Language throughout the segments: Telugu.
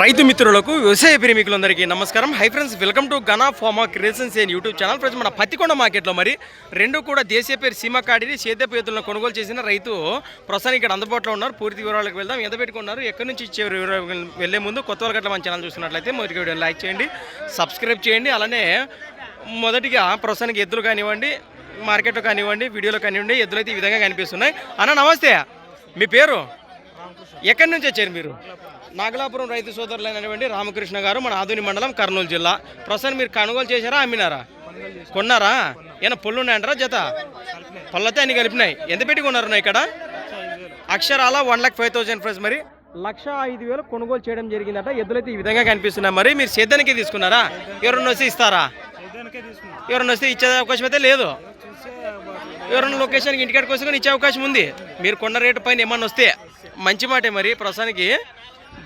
రైతు మిత్రులకు వ్యవసాయ ప్రేమికులందరికీ నమస్కారం. Hi friends welcome to Gana farmer creations and YouTube channel friends మన పత్తికొండ మార్కెట్లో మరి రెండు కూడా దేశీయ పేరు సీమ కాడిని సేద్యపు ఎద్దులను కొనుగోలు చేసిన రైతు ప్రస్తుతం ఇక్కడ అందుబాటులో ఉన్నారు. పూర్తి వివరాలకు వెళ్దాం. ఎంత పెట్టుకున్నారు? ఎక్కడి నుంచి ఇచ్చే వెళ్ళే ముందు కొత్త వాళ్ళ మన ఛానల్ చూసినట్లయితే మొదటి వీడియో లైక్ చేయండి సబ్స్క్రైబ్ చేయండి. అలానే మొదటిగా ప్రస్తుతానికి ఎద్దులు కానివ్వండి మార్కెట్లో కానివ్వండి వీడియోలో కానివ్వండి ఎద్దులు అయితే ఈ విధంగా కనిపిస్తున్నాయి. అన్న నమస్తే. మీ పేరు? ఎక్కడి నుంచి వచ్చారు మీరు? నాగలాపురం రైతు సోదరులైనటువంటి రామకృష్ణ గారు మన ఆధుని మండలం కర్నూలు జిల్లా. ప్రస్తుతం మీరు కొనుగోలు చేశారా అమ్మినారా? కొన్నారా? ఏమైనా పళ్ళు ఉన్నాయంటారా జత? పళ్ళతే అన్ని కలిపినాయి. ఎంత పెట్టి కొన్నారు ఇక్కడ? అక్షరాల one lakh five thousand friends మరి. లక్ష ఐదు వేలు కొనుగోలు చేయడం జరిగిందట. ఎద్దులైతే ఈ విధంగా కనిపిస్తున్నాయి. మరి మీరు సేద్యానికి తీసుకున్నారా? ఎవరన్నా వస్తే ఇస్తారా? ఎవరన్నా వస్తే ఇచ్చే అవకాశం అయితే లేదు. ఎవరైనా లొకేషన్కి ఇంటికాడికి వస్తే ఇచ్చే అవకాశం ఉంది. మీరు కొన్న రేటు పైన ఏమన్నా వస్తే మంచి మాటే మరి. ప్రస్తుతానికి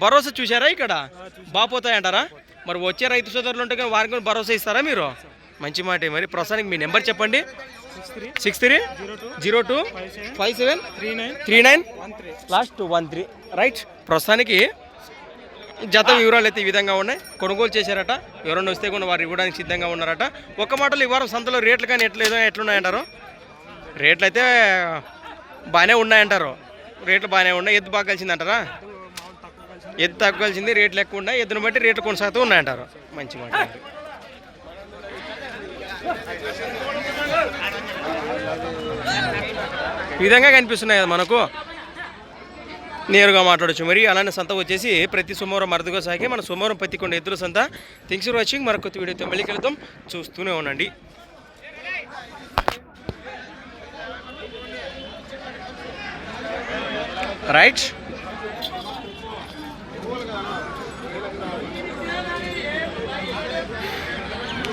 భరోసా చూసారా ఇక్కడ? బాపోతాయంటారా మరి వచ్చే రైతు సోదరులు ఉంటే కానీ వారికి కూడా భరోసా ఇస్తారా మీరు? మంచి మాటే మరి. ప్రస్తుతానికి మీ నెంబర్ చెప్పండి. Six three zero two five seven three nine last one three. Right. ప్రస్తుతానికి జత వివరాలు అయితే ఈ విధంగా ఉన్నాయి. కొనుగోలు చేశారట. ఎవరైనా వస్తే కూడా వారు ఇవ్వడానికి సిద్ధంగా ఉన్నారట. ఒక మాటలు ఈ వారం సంతలో రేట్లు కానీ ఎట్లేదో ఎట్లున్నాయంటారు? రేట్లు అయితే బాగానే ఉన్నాయంటారు. రేట్లు బాగానే ఉన్నాయి. ఎద్దు బాగా కలిసింది అంటారా ఎద్దు తక్కువ కలిసింది రేట్లు ఎక్కువ ఉన్నాయి. ఎద్దును బట్టి రేట్లు కొనసాగుతూ ఉన్నాయంటారు. మంచి మాట. ఈ విధంగా కనిపిస్తున్నాయి కదా మనకు. నేరుగా మాట్లాడచ్చు. మరి అలానే సంత వచ్చేసి ప్రతి సోమవారం మరదుగా సాగి మన సోమవారం పత్తికొండ ఎద్దుల సంత. థింగ్స్ ఫర్ వాచింగ్ మరొక వీడియోతో మళ్ళీ కలుద్దాం. చూస్తూనే ఉండండి. రైట్